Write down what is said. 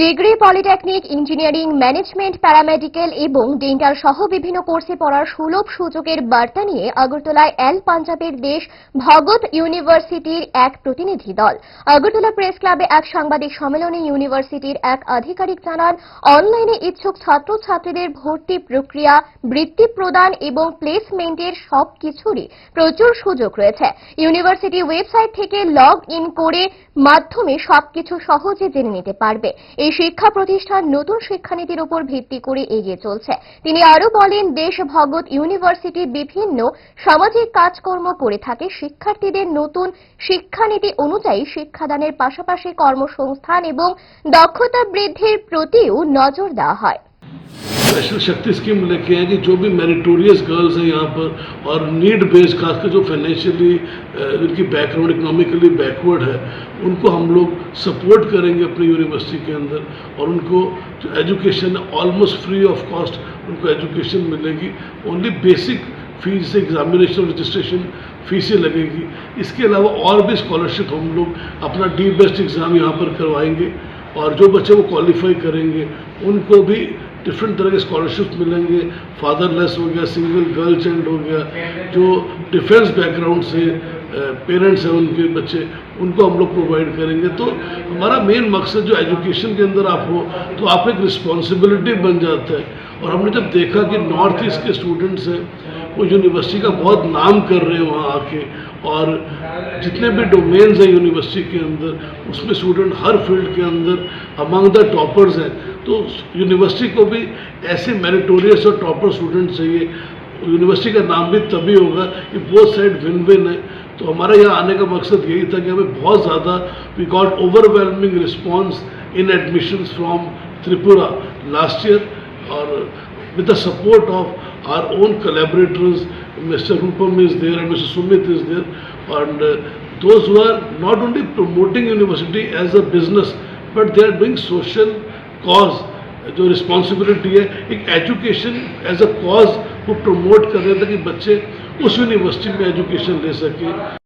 Degree polytechnic, engineering, management, paramedical এবং dental সহ বিভিন্ন কোর্সে পড়ার সুলভ সুযোগের বার্তা নিয়ে আগরতলায় এল পাঞ্জাবের দেশ ভগৎ ইউনিভার্সিটির এক প্রতিনিধি দল। আগরতলা প্রেস ক্লাবে এক সাংবাদিক সম্মেলনে ইউনিভার্সিটির এক আধিকারিক জানান, অনলাইনে ইচ্ছুক ছাত্রছাত্রীদের ভর্তি প্রক্রিয়া, বৃত্তি প্রদান এবং প্লেসমেন্টের সব কিছুরই প্রচুর সুযোগ রয়েছে। ইউনিভার্সিটি ওয়েবসাইট থেকে লগ ইন করে মাধ্যমে সবকিছু সহজে জেনে নিতে পারবে। এই শিক্ষা প্রতিষ্ঠান নতুন শিক্ষানীতির উপর ভিত্তি করে এগিয়ে চলছে। তিনি আরও বলেন, দেশ ভগৎ ইউনিভার্সিটি বিভিন্ন সামাজিক কাজকর্ম করে থাকে। শিক্ষার্থীদের নতুন শিক্ষানীতি অনুযায়ী শিক্ষাদানের পাশাপাশি কর্মসংস্থান এবং দক্ষতা বৃদ্ধির প্রতিও নজর দেওয়া হয়। स्पेशल शक्ति स्कीम लेके हैं कि जो भी मेरिटोरियस गर्ल्स हैं यहाँ पर और नीड बेस्ड खासकर जो फाइनेंशियली उनकी बैकग्राउंड इकोनॉमिकली बैकवर्ड है उनको हम लोग सपोर्ट करेंगे अपनी यूनिवर्सिटी के अंदर और उनको जो एजुकेशन है ऑलमोस्ट फ्री ऑफ़ कॉस्ट उनको एजुकेशन मिलेगी only basic fees examination registration फीसें लगेगी इसके अलावा और भी स्कॉलरशिप हम लोग अपना डी बेस्ट एग्ज़ाम यहाँ पर करवाएँगे और जो बच्चे वो क्वालिफाई करेंगे उनको भी डिफरेंट तरह के स्कॉलरशिप मिलेंगे फादरलेस हो गया सिंगल गर्ल चाइल्ड हो गया, जो डिफेंस बैकग्राउंड से पेरेंट्स हैं उनके बच्चे, उनको हम लोग प्रोवाइड करेंगे। तो हमारा मेन मकसद जो एजुकेशन के अंदर आप हो तो आप एक रिस्पॉन्सिबिलिटी बन जाता है। और हमने जब देखा कि नॉर्थ ईस्ट के स्टूडेंट्स हैं, वो यूनिवर्सिटी का बहुत नाम कर रहे हैं वहाँ आके, और जितने भी डोमेन्स हैं यूनिवर्सिटी के अंदर, उसमें स्टूडेंट हर फ़ील्ड के अंदर अमंग द टॉपर्स हैं तो यूनिवर्सिटी को भी ऐसे मेरिटोरियस और टॉपर स्टूडेंट चाहिए। यूनिवर्सिटी का नाम भी तभी होगा कि बोथ साइड विन विन है। तो हमारा यहाँ आने का मकसद यही था कि हमें बहुत ज़्यादा we got overwhelming response in admission from Tripura last year और with the support of our own collaborators mister Rupam is there and mister Sumit is there and those who are not only promoting university as a business but they are doing social cause. जो responsibility है, एक education as a cause को promote कर रहे ताकि बच्चे उस university में एजुकेशन ले सकें